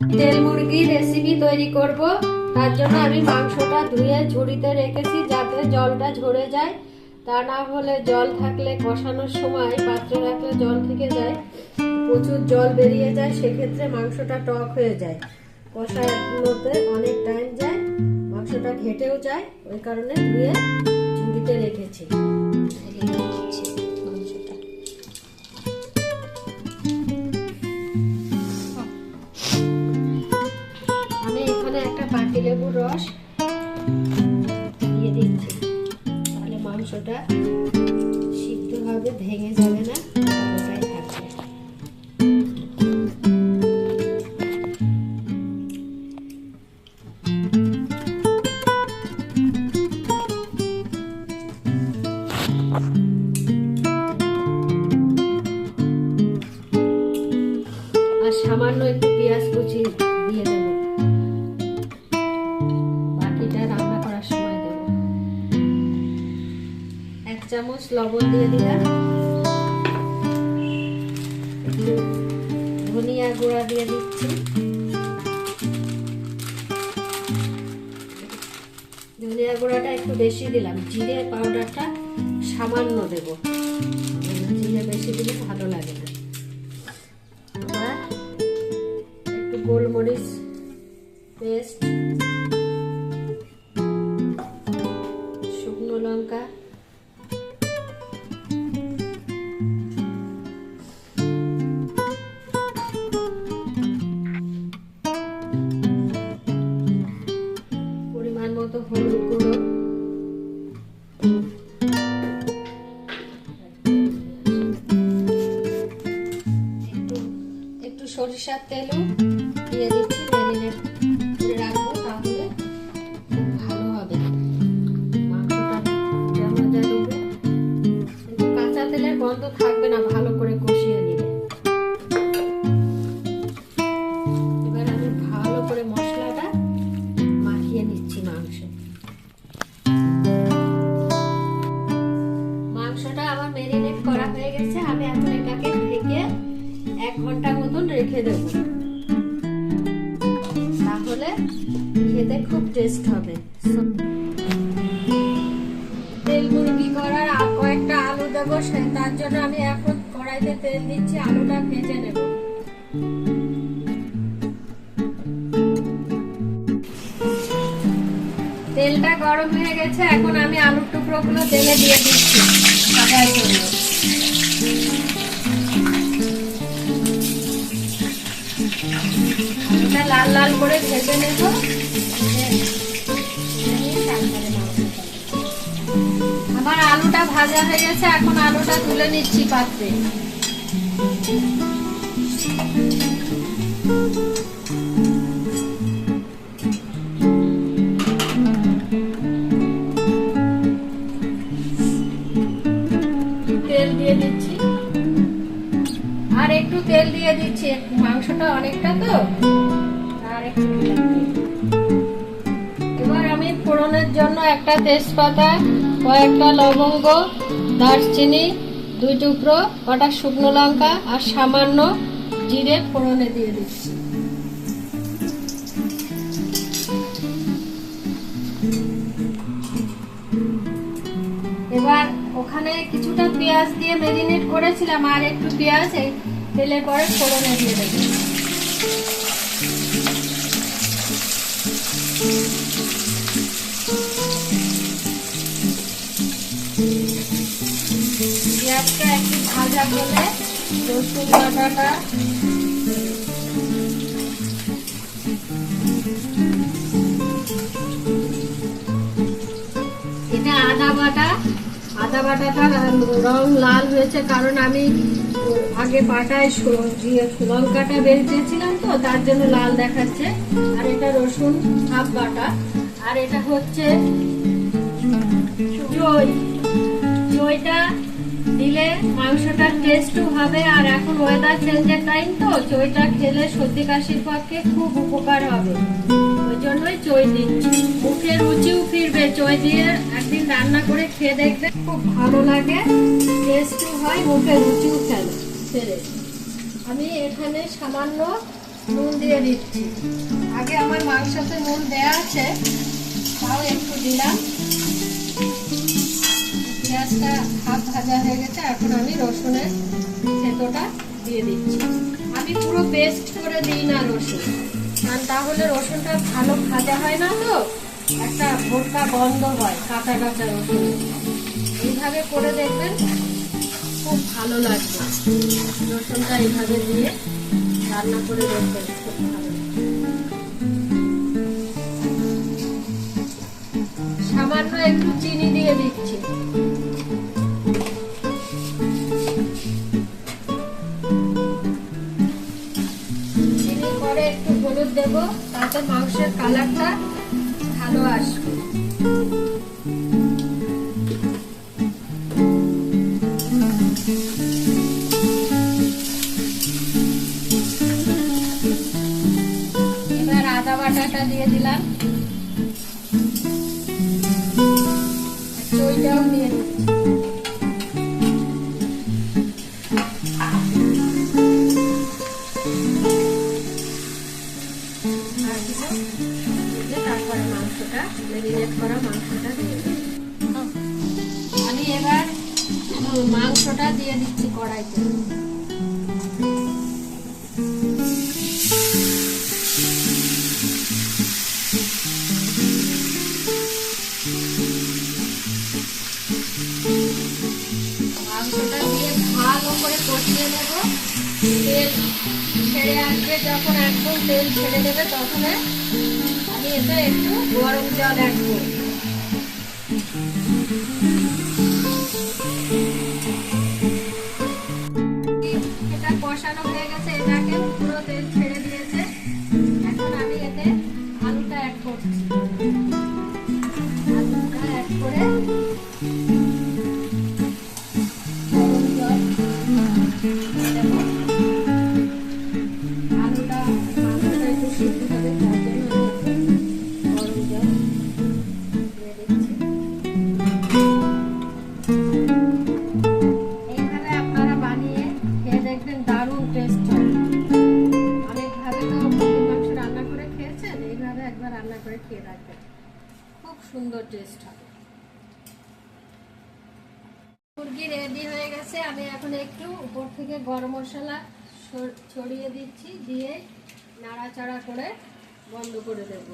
তেল মুরগি রেসিপি তৈরি করব। তার জন্য আমি মাংসটা ধুয়ে ঝুড়িতে রেখেছি যাতে জলটা ঝরে যায়। তা না হলে জল থাকলে কষানোর সময় পাত্রে রাখলে জল থেকে যায়। প্রচুর জল বেরিয়ে যায়, সেক্ষেত্রে মাংসটা টক হয়ে যায়। কষানোতে অনেক টাইম যায়, মাংসটা ঘেটেও যায়, ওই কারণে ধুয়ে ঝুড়িতে রেখেছি। লেবুর রস দিয়ে দিচ্ছি। তাহলে মাংসটা সিদ্ধ হবে ভেঙে যাবে না। চামচ লবণ দিয়ে দিলাম। ধনিয়া গুঁড়া দিয়ে দিচ্ছি। ধনিয়া গুঁড়াটা একটু বেশি দিলাম। জিরে পাউডারটা সামান্য দেব। জিরে বেশি দিলে ভালো লাগে না। মতো হলুদ গুঁড়ো। একটু একটু সরিষার তেলও। ঘণ্টা মতন রেখে দেব। তাহলে খেতে খুব টেস্ট হবে। তেল মুরগি করার কয়েকটা আলু দেবো তার জন্য আমি এখন কড়াইতে তেল দিচ্ছি, আলুটা ভেজে নেব। তেলটা গরম হয়ে গেছে, এখন আমি আলুর টুকরো টুকরোগুলো তেলে দিয়ে দিচ্ছি। জন্য আলুটা লাল লাল করে ভেজে নেব। আমার আলুটা ভাজা হয়ে গেছে, এখন আলুটা তুলে নিচ্ছি পাত্রে। তেল দিয়ে দিচ্ছি। তেল দিয়ে দিচ্ছি মাংসটা অনেকটা তো। এবার আমি ফোড়নের জন্য একটা তেজপাতা, কয়েকটা লবঙ্গ, দারচিনি, দুই টুকরো, কটা শুকনো লঙ্কা আর সামান্য জিরে ফোড়নে দিয়ে দিচ্ছি। এবার ওখানে কিছুটা পেঁয়াজ দিয়ে মেরিনেট করেছিলাম, আর একটু পেঁয়াজ এই তেলে পরে ফোড়নে দিয়ে দেবো। পেঁয়াজটা একটু ভাজা রসুন বাটাটা। এটা আদা বাটা আদা বাটাটা রং লাল হয়েছে, কারণ আমি আগে বাটায় দিয়ে লঙ্কাটা বেরিয়েছিলাম তো, তার জন্য লাল দেখাচ্ছে। আর এটা রসুন হাফ বাটা। আর এটা হচ্ছে জই। জইটা দিলে মাংসটার টেস্টও হবে আর এখন ওয়েদার চেঞ্জের টাইম তো, চইটা খেলে সর্দি কাশির পক্ষে খুব উপকার হবে। ওই জন্যই চই দিচ্ছি। মুখে রুচিও ফিরবে, চই দিয়ে একদিন রান্না করে খেয়ে দেখবে খুব ভালো লাগে টেস্টও হয়, মুখে রুচিও ফেলে ফেরে আমি এখানে সামান্য নুন দিয়ে দিচ্ছি। আগে আমার মাংসতে নুন দেওয়া আছে, তাও একটু দিলাম। পেঁয়াজটা হাফ ভাজা হয়ে গেছে, এখন আমি রসুনের থেতোটা দিয়ে দিচ্ছি। আমি পুরো পেস্ট করে দিই না রসুন। কারণ তাহলে রসুনটা ভালো ভাজা হয় না তো, একটা ভোটকা গন্ধ হয়, কাঁচা কাঁচা রসুন। এইভাবে করে দেখবেন খুব ভালো লাগবে। রসুনটা এইভাবে দিয়ে রান্না করে দেখবেন সামান্য একটু চিনি দিয়ে চিনি পরে একটু হলুদ দেব, তাতে মাংসের কালারটা ভালো আসবে। এবার আদা বাটাটা দিয়ে দিলাম। দিচ্ছি কড়াইতে। দিয়ে তেল ছেড়ে আসবে, যখন তেল ছেড়ে দেবে তখন আমি এতে একটু গরম জল অ্যাড করব। ছেড়ে করে খেয়ে রাখবেন। খুব সুন্দর টেস্ট হবে। মুরগি রেডি হয়ে গেছে। আমি এখন একটু উপর থেকে গরম মশলা ছড়িয়ে দিচ্ছি, দিয়ে নাড়াচাড়া করে বন্ধ করে দেব।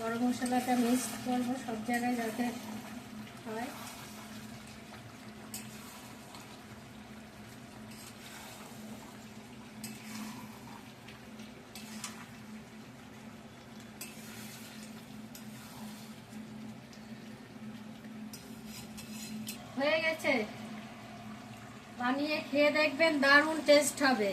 গরম মশলাটা মিক্স করব সব জায়গায় যাতে হয়। হয়ে গেছে। বানিয়ে খেয়ে দেখবেন দারুণ টেস্ট হবে।